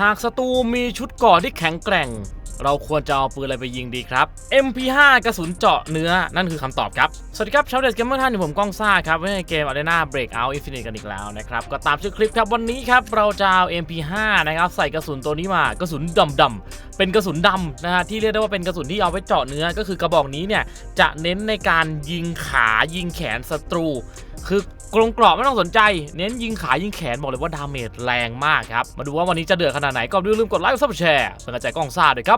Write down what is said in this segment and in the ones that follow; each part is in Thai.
หากศัตรูมีชุดก่อที่แข็งแกร่ง เราควรจะเอาปืนอะไรไปยิงดีครับ MP5 กระสุนเจาะเนื้อ นั่นคือคำตอบครับ สวัสดีครับชาวเด็ดเกมเมอร์ท่านผมก้องซ่าครับในเกม Arena Breakout Infinite กันอีกแล้วนะครับ ก็ตามชื่อคลิปครับวันนี้ครับ เราจะเอา MP5 นะครับใส่กระสุนตัวนี้มากระสุนดำดำๆเป็นกระสุนดำนะฮะที่เรียกได้ว่าเป็นกระสุนที่เอาไว้เจาะเนื้อก็คือกระบอกนี้เนี่ยจะเน้นในการยิงขายิงแขนศัตรู คือกรงกราะไม่ต้องสนใจ เน้นยิงขายิงแขนบอกเลยว่าดาเมจแรงมากครับมาดูว่าวันนี้จะเดือดขนาดไหนก็อย่าลืมกดไลค์กดซับแชร์เป็นกำลังใจกล้องซ่าด้วยครับ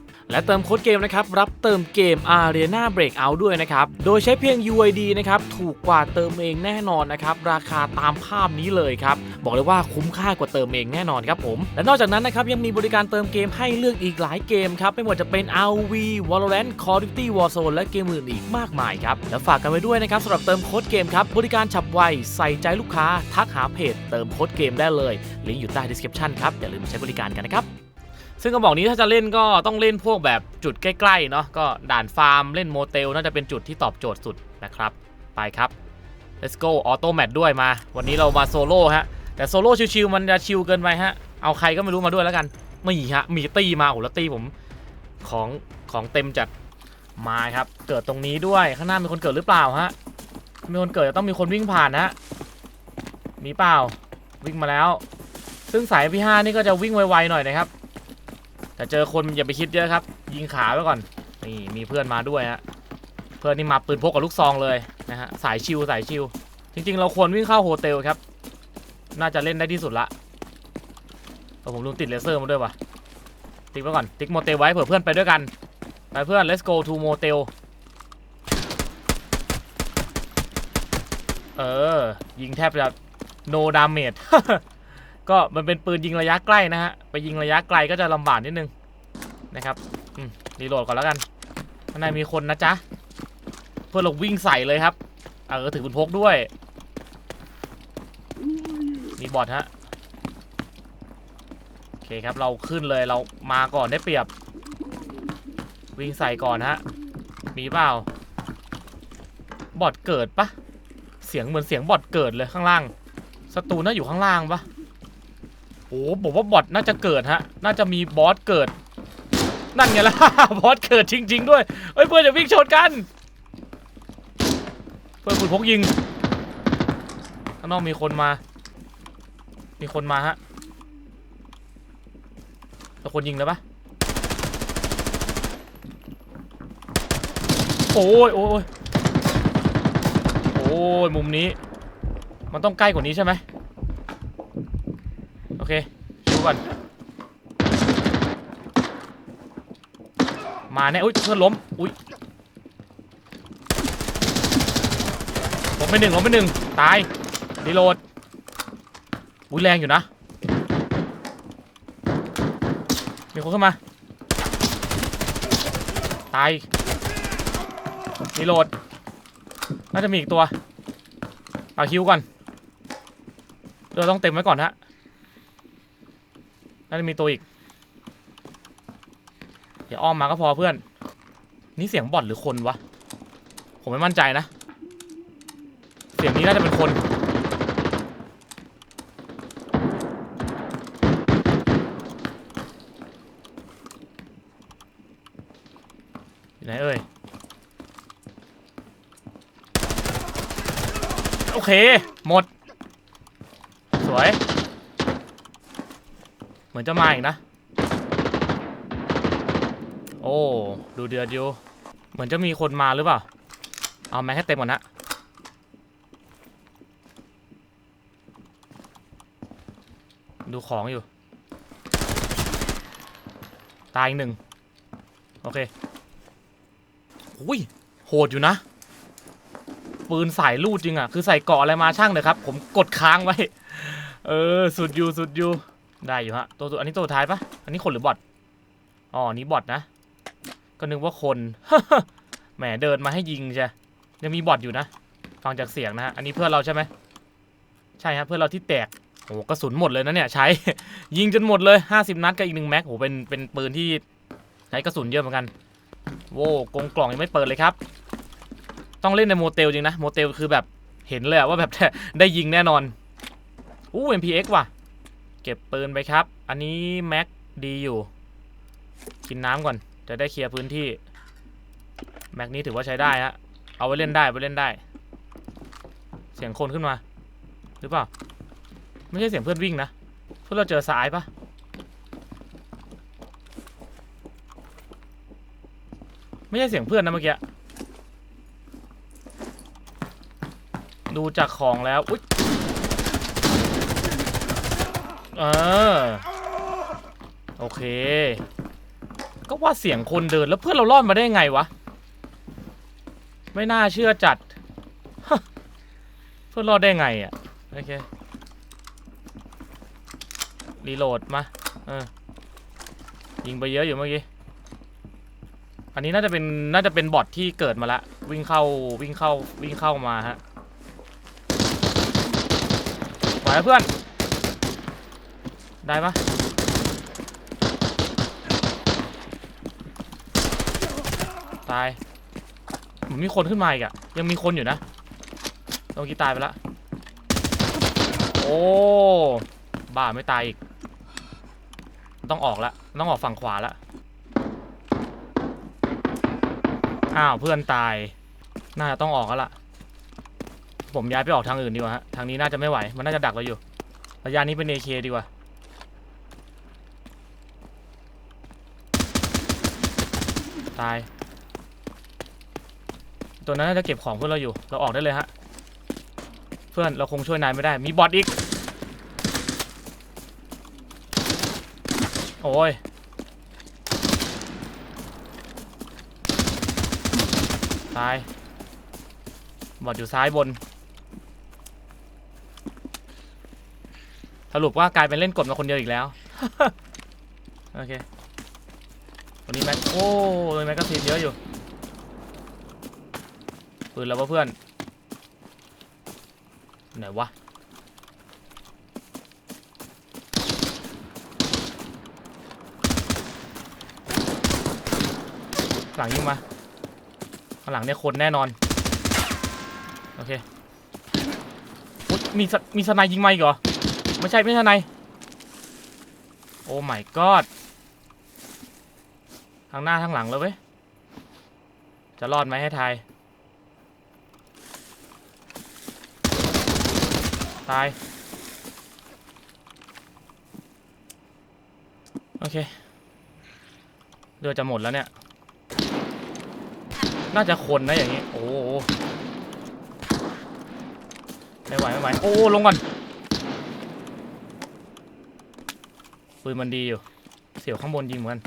และเติมโค้ดเกมนะครับรับเติมเกม Arena Breakout ด้วยนะครับ โดยใช้เพียง UID นะครับถูกกว่าเติมเองแน่นอนนะครับ ราคาตามภาพนี้เลยครับ บอกเลยว่าคุ้มค่ากว่าเติมเองแน่นอนครับผม และนอกจากนั้นนะครับยังมีบริการเติมเกมให้เลือกอีกหลายเกมครับ ไม่ว่าจะเป็น RV Valorant Call of Duty Warzone และเกมอื่นอีกมากมายครับ แล้วฝากกันไว้ด้วยนะครับสำหรับเติมโค้ดเกมครับบริการฉับไวใส่ใจลูกค้าทักหาเพจเติมโค้ดเกมได้เลยลิงก์อยู่ใต้ description ครับอย่าลืมใช้บริการกันนะครับ ซึ่งกระบอกนี้ถ้าจะเล่นก็ต้องเล่นพวกแบบจุดใกล้ๆเนาะก็ด่านฟาร์มเล่นโมเตลน่าจะเป็นจุดที่ตอบโจทย์สุดนะครับ ไปครับ let's go ออโต้แมทด้วยมา วันนี้เรามาโซโล่ฮะ แต่โซโล่ชิวๆมันจะชิวเกินไปฮะ เอาใครก็ไม่รู้มาด้วยแล้วกันม่ฮะมีตีมาโอ้โหแล้วตีผมของของเต็มจัดมาครับ เกิดตรงนี้ด้วยข้างหน้ามีคนเกิดหรือเปล่าฮะมีคนเกิดจะต้องมีคนวิ่งผ่านนะมีเปล่าวิ่งมาแล้ว ซึ่งสายพี่ห้านี่ก็จะวิ่งไวๆหน่อยนะครับ แต่เจอคนอย่าไปคิดเยอะครับ ยิงขาไว้ก่อน นี่มีเพื่อนมาด้วยฮะ เพื่อนนี่มาปืนพกกับลูกซองเลยนะฮะ สายชิวสายชิว จริง ๆ เราควรวิ่งเข้าโฮเทลครับ น่าจะเล่นได้ที่สุดละแต่ผมลืมติดเลเซอร์มาด้วยวะติ๊กไว้ก่อน ติ๊กโมเตลไว้เผื่อเพื่อนไปด้วยกัน ไปเพื่อน let's go to motel เออ ยิงแทบจะ no damage ก็มันเป็นปืนยิงระยะใกล้นะฮะ ไปยิงระยะไกลก็จะลำบากนิดนึงนะครับอืมรีโหลดก่อนแล้วกันข้างในมีคนนะจ๊ะ เพื่อนเราวิ่งใส่เลยครับ เออถือปืนพกด้วย มีบอทฮะ โอเคครับเราขึ้นเลยเรามาก่อนได้เปรียบ วิ่งใส่ก่อนฮะ มีเปล่า บอทเกิดปะเสียงเหมือนเสียงบอทเกิดเลยข้างล่างศัตรูน่าอยู่ข้างล่างปะ โอ้บอกว่าบอทน่าจะเกิดฮะ น่าจะมีบอสเกิด นั่นไงล่ะ บอสเกิดจริง ๆ ด้วยเฮ้ยเพื่อนจะวิ่งชนกัน เพื่อนคุณพกยิง ข้างนอกมีคนมา มีคนมาฮะแล้วคนยิงแล้วปะโอ้ยโอ้ยโอ้ยมุมนี้ มันต้องใกล้กว่านี้ใช่ไหม เคดูก่อน มาแน่อุ้ยเพื่อนล้ม อุ้ยล้มไปหนึ่งล้มไปหนึ่งตายรีโหลดอุ้ยแรงอยู่นะ มีคนเข้ามา ตายรีโหลดน่าจะมีอีกตัว เอาคิวก่อน เราต้องเต็มไว้ก่อนฮะ น่าจะมีตัวอีก เดี๋ยวอ้อมมาก็พอเพื่อน นี่เสียงบอทหรือคนวะ ผมไม่มั่นใจนะ เสียงนี้น่าจะเป็นคน อยู่ไหนเอ่ย โอเค หมด สวย มือนจะมาอีกนะ โอ้ ดูเดือดอยู่ เหมือนจะมีคนมาหรือเปล่า เอาแม็กให้เต็มก่อนนะดูของอยู่ ตายอีกหนึ่ง โอเคอุ้ย โหดอยู่นะ ปืนสายลูดจริงอะ คือใส่เกาะอะไรมาช่างเลยครับ ผมกดค้างไว้ เออ สุดอยู่ สุดอยู่ ได้อยู่ฮะ ตัวตัวอันนี้ตัวท้ายปะอันนี้คนหรือบอทอ๋อนี้บอทนะ ก็นึกว่าคน แหมเดินมาให้ยิงใช่ยังมีบอทอยู่นะ ฟังจากเสียงนะฮะ อันนี้เพื่อนเราใช่ไหม ใช่ครับเพื่อนเราที่แตกโอ้กระสุนหมดเลยนะเนี่ยใช้ ยิงจนหมดเลย 50 นัดกับอีกหนึ่งแม็กโอ้เป็นเป็นปืนที่ใช้กระสุนเยอะเหมือนกัน โว้กงกล่องยังไม่เปิดเลยครับ ต้องเล่นในโมเตลจริงนะ โมเตลคือแบบเห็นเลยว่าแบบได้ยิงแน่นอนอู้ MPX ว่ะ เก็บปืนไปครับ อันนี้แม็กดีอยู่ กินน้ำก่อน จะได้เคลียร์พื้นที่ แม็กนี้ถือว่าใช้ได้ฮะ เอาไว้เล่นได้ไว้เล่นได้ เสียงคนขึ้นมา หรือเปล่า ไม่ใช่เสียงเพื่อนวิ่งนะ เพื่อนเราเจอสายปะไม่ใช่เสียงเพื่อนนะเมื่อกี้ ดูจากของแล้ว อุ๊ย เออโอเค ก็ว่าเสียงคนเดินแล้วเพื่อนเรารอดมาได้ไงวะ ไม่น่าเชื่อจัด เพื่อนรอดได้ไงอะ โอเค รีโหลดมาเออยิงไปเยอะอยู่เมื่อกี้ อันนี้น่าจะเป็นน่าจะเป็นบอทที่เกิดมาละ วิ่งเข้าวิ่งเข้าวิ่งเข้ามาฮะไหวแล้วเพื่อน ได้ปะตายเหมือนมีคนขึ้นมาอีกอะยังมีคนอยู่นะตรงกี้ตายไปละโอ้บ้าไม่ตายอีก ต้องออกละต้องออกฝั่งขวาละอ้าวเพื่อนตาย น่าจะต้องออกแล้วล่ะ ผมย้ายไปออกทางอื่นดีกว่าฮะ ทางนี้น่าจะไม่ไหว มันน่าจะดักเราอยู่ ระยะนี้เป็น AK ดีกว่า ตาย ตัวนั้นน่าจะเก็บของเพื่อนเราอยู่ เราออกได้เลยฮะ เพื่อนเราคงช่วยนายไม่ได้ มีบอทอีก โอ้ย ตาย บอดอยู่ซ้ายบน สรุปว่ากลายเป็นเล่นกดมาคนเดียวอีกแล้ว โอเค วันนี้แม็กโอ้ยแม็กกาซีนเยอะอยู่ปืนแล้ววะเพื่อนไหนวะหลังยิงมาข้างหลังเนี่ยคนแน่นอน โอเคมีมีสไนยิงมาอีกเหรอ ไม่ใช่ ไม่ใช่สไนโอ้ my god ทางหน้าทางหลังเลยเว้ย จะรอดไหมให้ทาย ตาย โอเคเดือจะหมดแล้วเนี่ย น่าจะคนนะอย่างนี้ โอ้โหไม่ไหวไม่ไหว โอ้ลงก่อนปืนมันดีอยู่ เสียวข้างบนยิงเหมือนกัน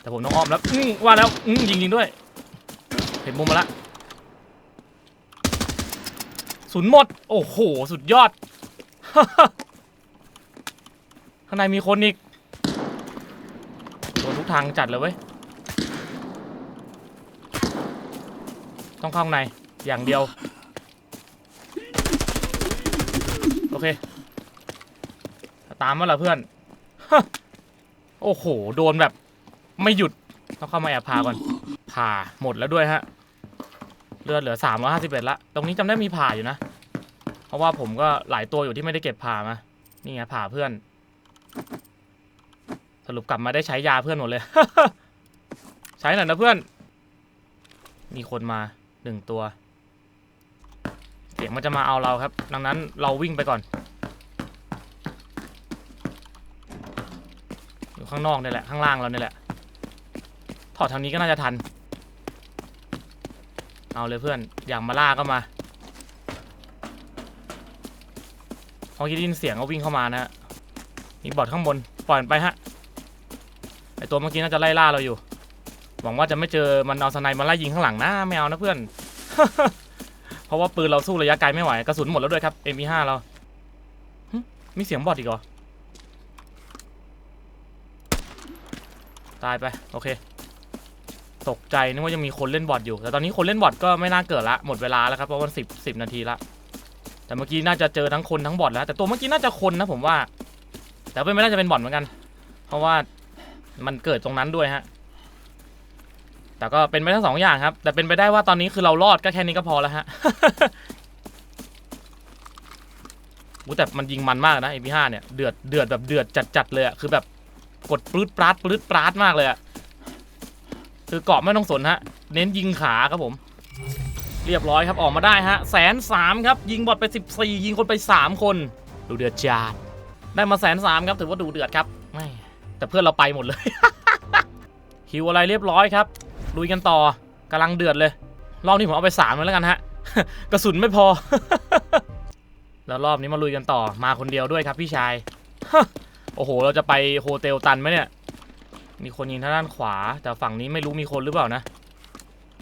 แต่ผมต้องอ้อมแล้วอื้อว่าแล้วอื้อยิงยิงด้วย เห็นมุมมาละศูนย์หมด โอ้โห สุดยอด ข้างในมีคนอีกโดนทุกทางจัดเลยเว้ย ต้องเข้าข้างในอย่างเดียว โอเค ตามมาละเพื่อน โอ้โห โดนแบบ ไม่หยุดต้องเข้ามาแอบผ่าก่อนผ่าหมดแล้วด้วยฮะเลือดเหลือสามร้อห้าสิบเอ็ดละตรงนี้จำได้มีผ่าอยู่นะ เพราะว่าผมก็หลายตัวอยู่ที่ไม่ได้เก็บผ่ามานี่ไงผ่าเพื่อน สรุปกลับมาได้ใช้ยาเพื่อนหมดเลย ใช้หน่อยนะเพื่อน มีคนมาหนึ่งตัว เสียงมันจะมาเอาเราครับ ดังนั้นเราวิ่งไปก่อนอยู่ข้างนอกนี่แหละข้างล่างเรานี่แหละ อดทางนี้ก็น่าจะทัน เอาเลยเพื่อน อย่างมาล่าก็มาพอได้ยินเสียงก็วิ่งเข้ามานะฮะมีบอทข้างบน ปล่อยมันไปฮะ ไอตัวเมื่อกี้น่าจะไล่ล่าเราอยู่ หวังว่าจะไม่เจอมันเอาสไนมาไล่ยิงข้างหลังนะไม่เอานะเพื่อน เพราะว่าปืนเราสู้ระยะไกลไม่ไหว กระสุนหมดแล้วด้วยครับ M25 เรามีเสียงบอทอีกเหรอ ตายไป โอเค ตกใจนึกว่ายังมีคนเล่นบอทอยู่ แต่ตอนนี้คนเล่นบอทก็ไม่น่าเกิดละหมดเวลาแล้วครับเพราะว่าสิบสิบนาทีละแต่เมื่อกี้น่าจะเจอทั้งคนทั้งบอทแล้ว แต่ตัวเมื่อกี้น่าจะคนนะผมว่า แต่เป็นไม่น่าจะเป็นบอทเหมือนกัน เพราะว่ามันเกิดตรงนั้นด้วยฮะแต่ก็เป็นไปทั้งสองอย่างครับ แต่เป็นไปได้ว่าตอนนี้คือเรารอดก็แค่นี้ก็พอแล้วฮะอู้แต่มันยิงมันมากนะ MP5 เนี่ยเดือดเดือดแบบเดือดจัดๆเลยอะคือแบบกดปลื้ดปราดปลื้ดปราดมากเลยอะ คือเกาะไม่ต้องสนฮะ เน้นยิงขาครับผม เรียบร้อยครับออกมาได้ฮะแสนสามครับ ยิงบอทไป 14 ยิงคนไป 3 คน ดูเดือดจาดได้มาแสนสามครับถือว่าดูเดือดครับแม่แต่เพื่อนเราไปหมดเลยคิวอะไรเรียบร้อยครับลุยกันต่อกำลังเดือดเลย รอบนี้ผมเอาไปสามเลยแล้วกันฮะ กระสุนไม่พอ แล้วรอบนี้มาลุยกันต่อมาคนเดียวด้วยครับพี่ชาย โอ้โห เราจะไปโฮเทลตันไหมเนี่ย มีคนยิงทางด้านขวา แต่ฝั่งนี้ไม่รู้มีคนหรือเปล่านะ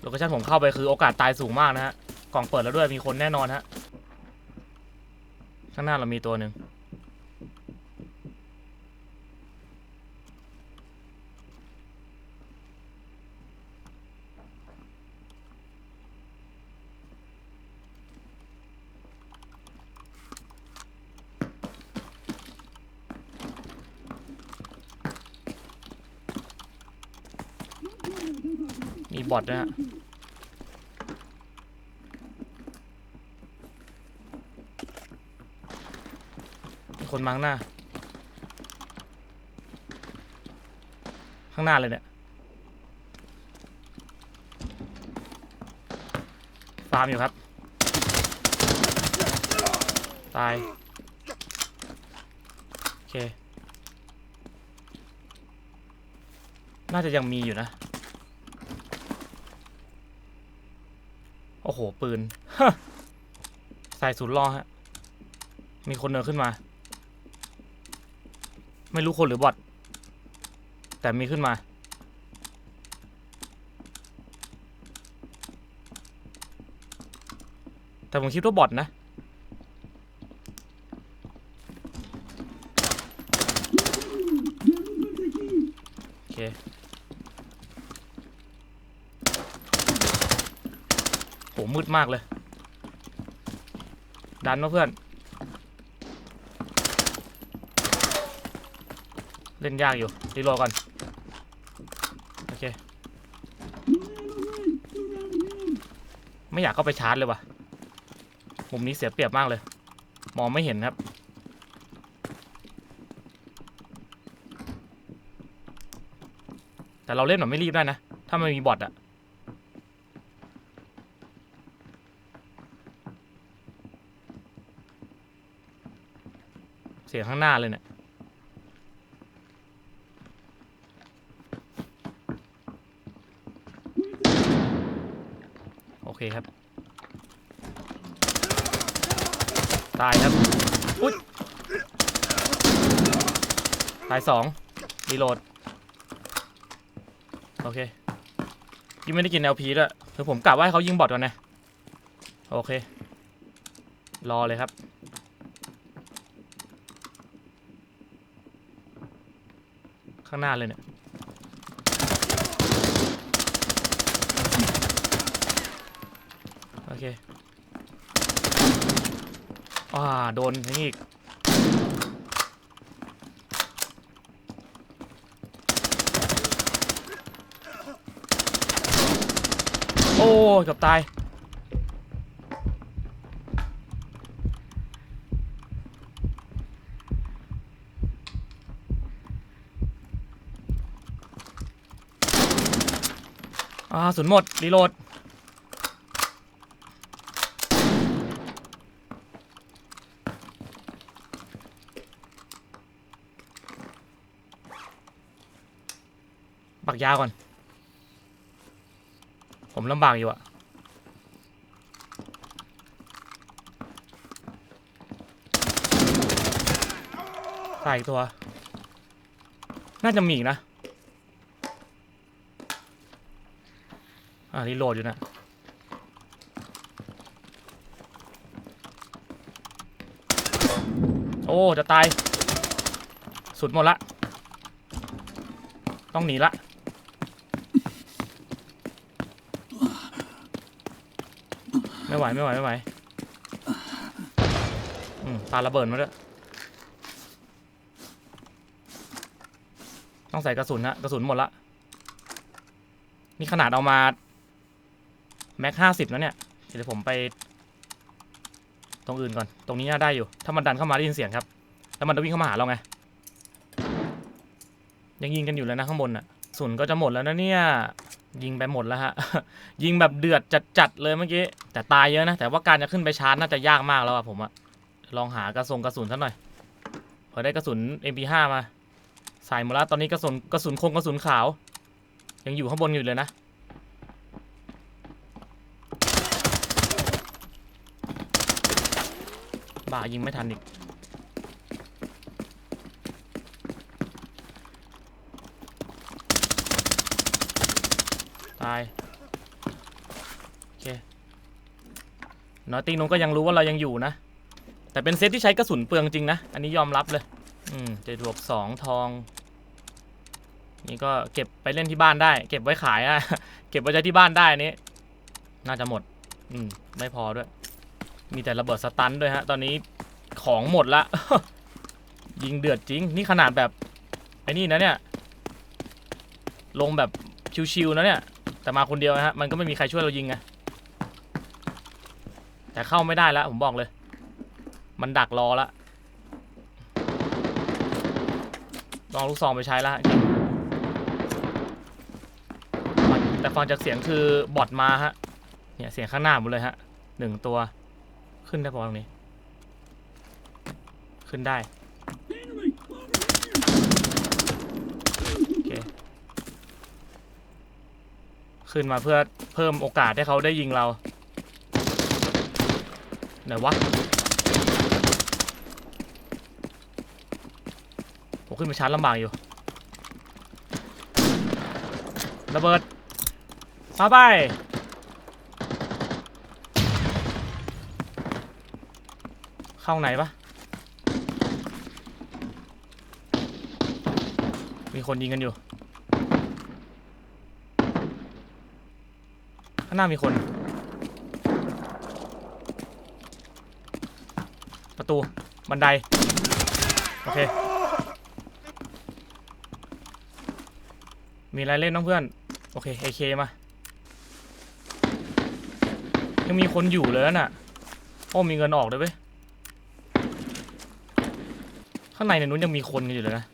โลเคชั่นผมเข้าไปคือโอกาสตายสูงมากนะฮะกล่องเปิดแล้วด้วยมีคนแน่นอนฮะข้างหน้าเรามีตัวหนึ่ง มีบอทด้วยฮะมีคนมาข้างหน้า ข้างหน้าเลยเนี่ยฟาร์มอยู่ครับ ตาย โอเค น่าจะยังมีอยู่นะ อ้โห ปืนใส่ศูนย์รอฮะ มีคนเดินขึ้นมา ไม่รู้คนหรือบอทแต่มีขึ้นมา แต่ผมคิดว่าบอทนะ โอเค โหมืดมากเลย ดันมาเพื่อน เล่นยากอยู่รีโหลดก่อน โอเค ไม่อยากเข้าไปชาร์จเลยว่ะ มุมนี้เสียเปรียบมากเลย มองไม่เห็นครับแต่เราเล่นแบบไม่รีบได้นะ ถ้าไม่มีบอทอะ เสียงข้างหน้าเลยเนี่ย โอเคครับ ตายครับอุ๊ยตายสองรีโหลด โอเคยังไม่ได้กิน LP ด้วยคือผมกะว่าให้เขายิงบอทก่อนนะ โอเค รอเลยครับ ข้างหน้าเลยเนี่ยโอเคอ่าโดนทั้งอีกโอ้ยเกับตาย อ่าสุนหมด รีโหลด ปักยาก่อน ผมลำบากอยู่อะใส่ตัว น่าจะมีนะ อ่ารีโหลดอยู่นะโอ้ จะตาย สุดหมดละ ต้องหนีละไม่ไหวไม่ไหวไม่ไหวปาระเบิดมาด้วยต้องใส่กระสุนฮะกระสุนหมดละ นี่ขนาดเอามา แม็กห้าสิบแล้วเนี่ย เดี๋ยวผมไป ตรงอื่นก่อน ตรงนี้น่าได้อยู่ ถ้ามันดันเข้ามาได้ยินเสียงครับ แล้วมันจะวิ่งเข้ามาหาเราไง ยังยิงกันอยู่เลยนะข้างบนอะกระสุนก็จะหมดแล้วนะเนี่ย ยิงไปหมดแล้วฮะ ยิงแบบเดือดจัดๆเลยเมื่อกี้ แต่ตายเยอะนะ แต่ว่าการจะขึ้นไปชาร์จน่าจะยากมากแล้วอะผมอะลองหากระสุนกระสุนสักหน่อยพอได้กระสุน MP5 มาใส่หมดแล้วตอนนี้กระสุนกระสุนคงกระสุนขาว ยังอยู่ข้างบนอยู่เลยนะ บ่ายิงไม่ทันอีก ตาย โอเคนอตติ้งนุ้งก็ยังรู้ว่าเรายังอยู่นะ แต่เป็นเซตที่ใช้กระสุนเปลืองจริงนะ อันนี้ยอมรับเลย อืมเจ็ดบวกสองทอง นี่ก็เก็บไปเล่นที่บ้านได้ เก็บไว้ขายอะเก็บไว้ใช้ที่บ้านได้นี้ น่าจะหมด อืม ไม่พอด้วย มีแต่ระเบิดสตันด้วยฮะ ตอนนี้ของหมดละ ยิงเดือดจริง นี่ขนาดแบบ ไอ้นี่นะเนี่ย ลงแบบชิวๆนะเนี่ย แต่มาคนเดียวนะฮะ มันก็ไม่มีใครช่วยเรายิงไง แต่เข้าไม่ได้แล้วผมบอกเลย มันดักรอละลองลูกซองไปใช้ละแต่ฟังจากเสียงคือบอทมาฮะ เนี่ยเสียงข้างหน้าหมดเลยฮะหนึ่งตัว ขึ้นได้ปะวะตรงนี้ ขึ้นได้ โอเค ขึ้นมาเพื่อเพิ่มโอกาสให้เขาได้ยิงเรา ไหนวะผมขึ้นไปชาร์จลำบากอยู่ ระเบิดมาไป เข้าไหนปะมีคนยิงกันอยู่ ข้างหน้ามีคน ประตู บันได โอเค มีอะไรเล่นน้องเพื่อน โอเคเอเคมา ยังมีคนอยู่เลยน่ะ โอ้มีเงินออกด้วยเว้ย ข้างในในนู้นยังมีคนกันอยู่เลยนะ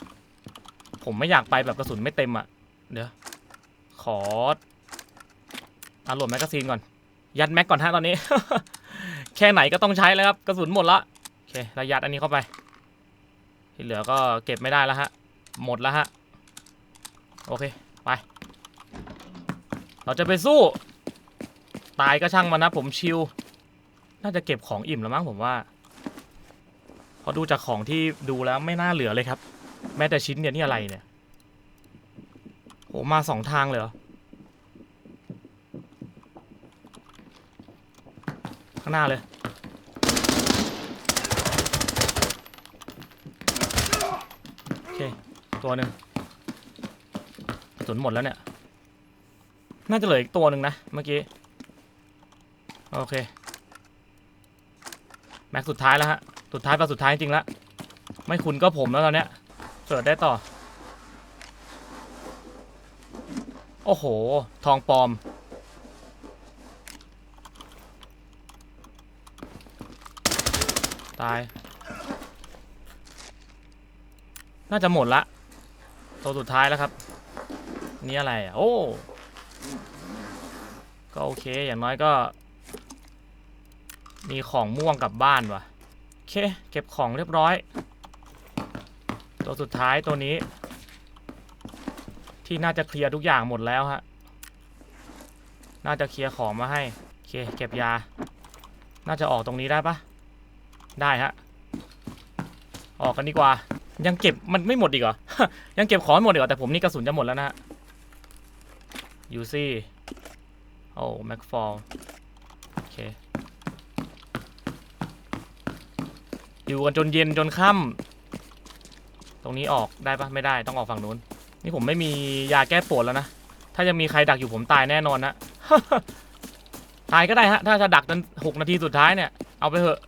ผมไม่อยากไปแบบกระสุนไม่เต็มอะ เดี๋ยว ขออาโหลดแมกกาซีนก่อน ยัดแม็กก่อนฮะตอนนี้ แค่ไหนก็ต้องใช้แล้วครับ กระสุนหมดละ โอเคแล้วยัดอันนี้เข้าไป ที่เหลือก็เก็บไม่ได้แล้วฮะ หมดแล้วฮะ โอเค ไป เราจะไปสู้ ตายก็ช่างมันนะผมชิล น่าจะเก็บของอิ่มแล้วมั้งผมว่า เพอดูจากของที่ดูแล้วไม่น่าเหลือเลยครับ แม้แต่ชิ้นเนี่ยนี่อะไรเนี่ยโหมาสองทางเลยเหรอข้างหน้าเลยโอเคตัวหนึ่งกระสุนหมดแล้วเนี่ย น่าจะเหลืออีกตัวหนึ่งนะเมื่อกี้ โอเค แม็กสุดท้ายแล้วฮะ สุดท้ายปะสุดท้ายจริงๆล้วไม่คุณก็ผมแล้วตอนเนี้ยเปิดได้ต่อ โอ้โห ทองปลอม ตาย น่าจะหมดละ ตัวสุดท้ายแล้วครับ นี่อะไรอะ โอ้ ก็โอเค อย่างน้อยก็ มีของม่วงกลับบ้านว่ะ เคเก็บของเรียบร้อย ตัวสุดท้ายตัวนี้ ที่น่าจะเคลียร์ทุกอย่างหมดแล้วฮะน่าจะเคลียร์ของมาให้โอเคเก็บยา น่าจะออกตรงนี้ได้ปะได้ฮะออกกันดีกว่า ยังเก็บมันไม่หมดอีกเหรอ ยังเก็บของไม่หมดอีกเหรอแต่ผมนี่กระสุนจะหมดแล้วนะฮะยูซี่โอ้แม็กฟอลโอเค อยู่กันจนเย็นจนค่ำตรงนี้ออกได้ปะไม่ได้ต้องออกฝั่งนู้น นี่ผมไม่มียาแก้ปวดแล้วนะ ถ้ายังมีใครดักอยู่ผมตายแน่นอนนะ ตายก็ได้ฮะ ถ้าจะดักจนหกนาทีสุดท้ายเนี่ย เอาไปเถอะ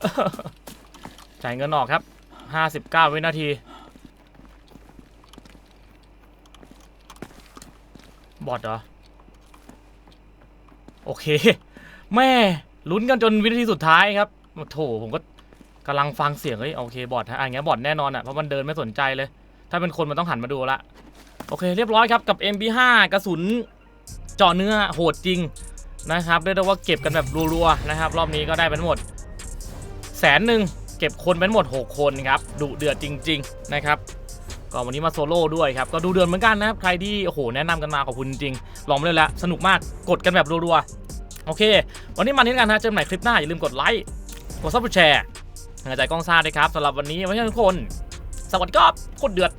จ่ายเงินออกครับ59วินาที บอทเหรอ โอเค แม่ลุ้นกันจนวินาทีสุดท้ายครับโถผมก็ กำลังฟังเสียงเฮ้ยโอเคบอทฮะอันนี้ยบอทแน่นอนอะเพราะมันเดินไม่สนใจเลย ถ้าเป็นคนมันต้องหันมาดูละโอเคเรียบร้อยครับกับ MP5 กระสุนเจาะเนื้อโหดจริงนะครับเรียกได้ว่าเก็บกันแบบรัวๆนะครับ รอบนี้ก็ได้เป็นหมดแสนหนึ่งเก็บคนเป็นหมด 6 คนครับดุเดือดจริง ๆ นะครับก็วันนี้มาโซโล่ด้วยครับ ก็ดูเดือดเหมือนกันนะครับใครที่โอ้โหแนะนำกันมาขอบคุณจริง ลองมาเลยละสนุกมากกดกันแบบรัวๆโอเค วันนี้มานี้กันนะเจอกันใหม่คลิปหน้าอย่าลืมกดไลค์กดซับสไครต์ กำลังใจกล้องซ่าด้วยครับสำหรับวันนี้ไว้ให้ทุกคน สวัสดีครับโคตรเดือด